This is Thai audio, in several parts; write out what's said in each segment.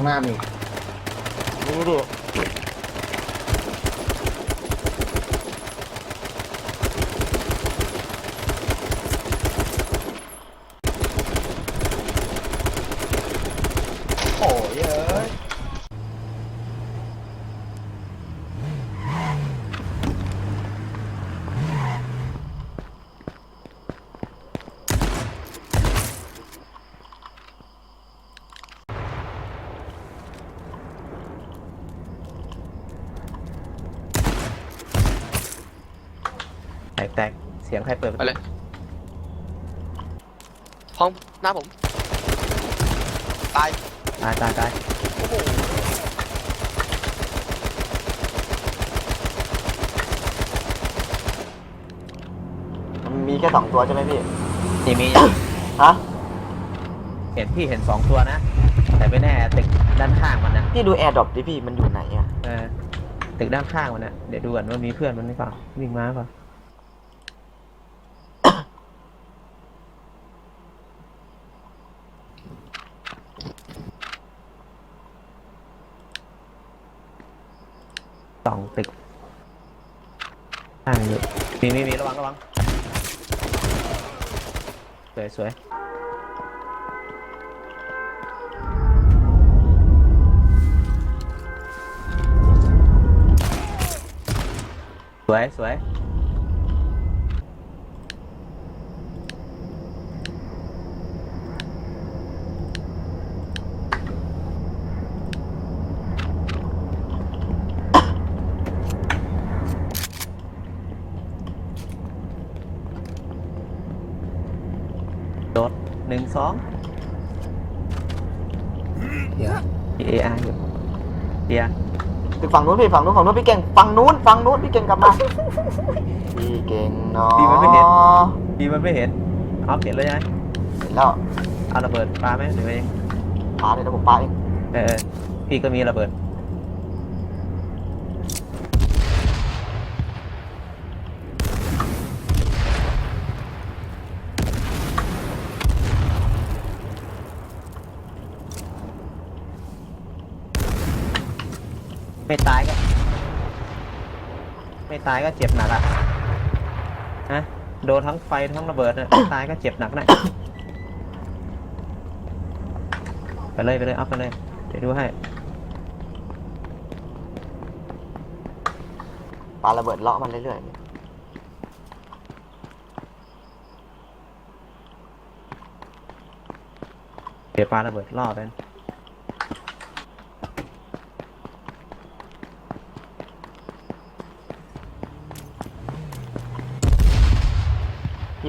ข้างหน้ามีดูดู ตกแตกเสียงใครเปิดไปเลย ห้องหน้าผม ตาย ตายตายตายโอ้โหมันมีแค่สองตัวใช่ไหมพี่ นี่มี ฮะ เห็นพี่เห็นสองตัวนะ แต่ไม่แน่ตึกด้านข้างมันนะพี่ดูแอร์ดรอปดิพี่ มันอยู่ไหนอะเออตึกด้านข้างมันนะเดี๋ยวดูก่อนว่ามีเพื่อนมันหรือเปล่าวิ่งมาเปล่า สองตึกข้างอยู่มีมีมีระวังระวังสวยสวยสวยสวย โดดหนึ่งสองเดี๋ยวเออาอยู่เดียไปฝั่งนู้นพี่ฝั่งนู้นฝั่งนู้นพี่เก่งฝั่งนู้นฝั่งนู้นพี่เก่งกลับมาพี่เก่งเนาะดีมันไม่เห็นดีมันไม่เห็นเอาเห็นเลยใช่ไหมเห็นแล้วเอาระเบิดปาไหมหรือไงปาเลยนะผมปาเองเออเออพี่ก็มีระเบิด ไม่ตายก็ ไม่ตายก็เจ็บหนักอะฮะโดนทั้งไฟทั้งระเบิดนะตายก็เจ็บหนักนะไปเลยไปเลยอัพไปเลย เดี๋ยวดูให้ปาระเบิดเลาะมันเรื่อยเดี๋ยวปาระเบิดรอบเป็นๆ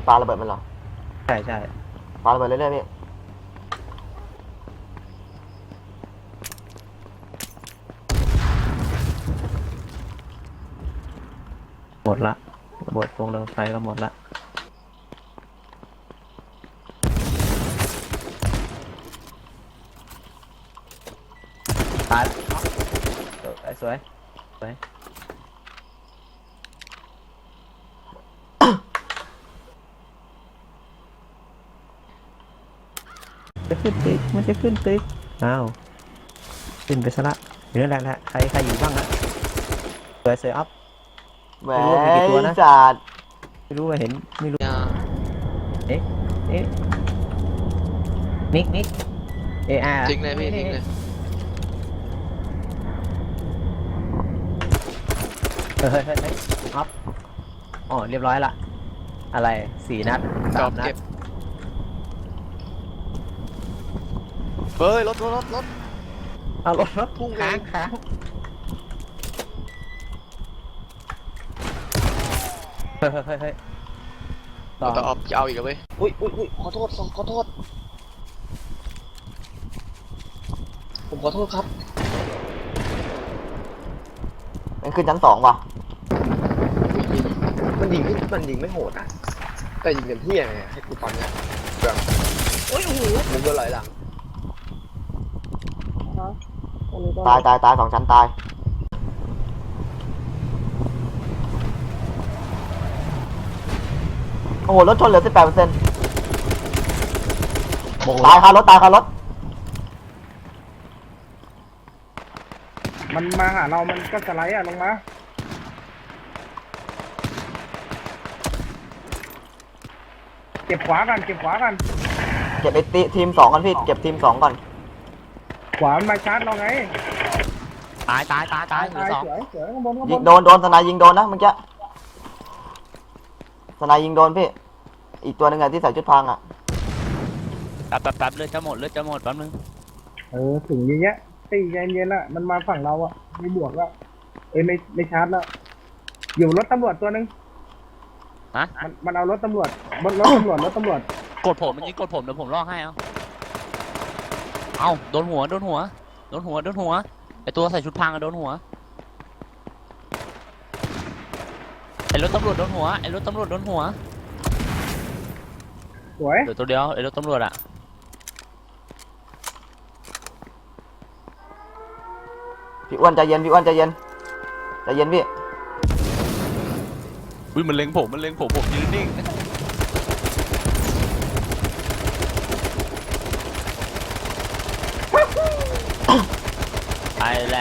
พี่ปาระเบิดมันเหรอใช่ใช่ปาระเบิดเรื่อยๆพี่หมดละระเบิดวงเรืองไฟก็หมดละตายสวยสวยสวย จะขึ้นตึกมันจะขึ้นตึกอ้าวขึ้นไปซะละอยู่นั่นแหละแหละใครใครอยู่บ้างนะสวยสวยอัพ แหวไม่รู้ว่ามีกี่ตัวนะนจัดไม่รู้ว่าเห็นไม่รู้อย่าเอ๊ะนิกนิกเออาทิ้งเลยพี่ทิ้งเลยเฮ้ยเฮ้ยเฮ้ยเฮ้ยอัพอ๋อเรียบร้อยละอะไรสี่นัดจสาอมบนัดเก็บ เฮ้ยรถรถรถรถเอารถรถพุ่งค้างเองค้างเฮ้ยเฮ้ยเฮ้ยเฮ้ยต่อเราต้องเอาเอาอีกแล้วเว้ยอุ้ยอุ้ยอุ้ยขอโทษขอโทษ ผมขอโทษครับ มันขึ้นชั้นสองว่ะมันยิงไม่มันยิงไม่โหดอะแต่ยิงเต็มที่ไงให้กูตอนเนี้ยแบบโอ้ยโอ้โหมึงก็ไหลหลัง ตายตายตายสองชั้นตาย โอ้โห รถชนเหลือ18เปอร์เซ็นต์โอ้โหตายคารถตายคารถ มันมาหาเรา มันก็สไลด์อะลงมา เก็บขวากัน เก็บขวากัน เก็บไอ้ติทีมสองก่อนพี่ เก็บทีมสองก่อน ขวามันมาชาร์จเราไงตายตายตายตายเหลือตายสองสวยสวยข้างบนข้างบยิงนโดนโดนสนายยิงโดนนะเมื่อกี้สนายยิงโดนพี่ อีกตัวหนึ่งอะที่ใส่ชุดพรางอะแป๊บแป๊บแป๊บเลือดจะหมดเลือดจะหมดแป๊บนึงเออถึงอย่างเงี้ยตีใจเย็นๆละมันมาฝั่งเราอะไม่บวกแล้วเอ้ยไม่ไม่ชาร์จแล้วอยู่รถตำรวจตัวหนึงฮะมันมันเอารถตำรวจรถรถตำรวจรถตำรวจกดผมมันยิงกดผมเดี๋ยวผมลอกให้เอา เอาโดนหัวโดนหัวโดนหัวโดนหัวไอตัวใส่ชุดพรางอะโดนหัวไอรถตำรวจโดนหัวไอรถตำรวจโดนหัวสวยเหลือตัวเดียวไอรถตำรวจอะพี่อ้วนใจเย็นพี่อ้วนใจเย็นใจเย็นพี่ อุ้ยมันเล็งผมมันเล็งผมผมยืนนิ่ง ไอแล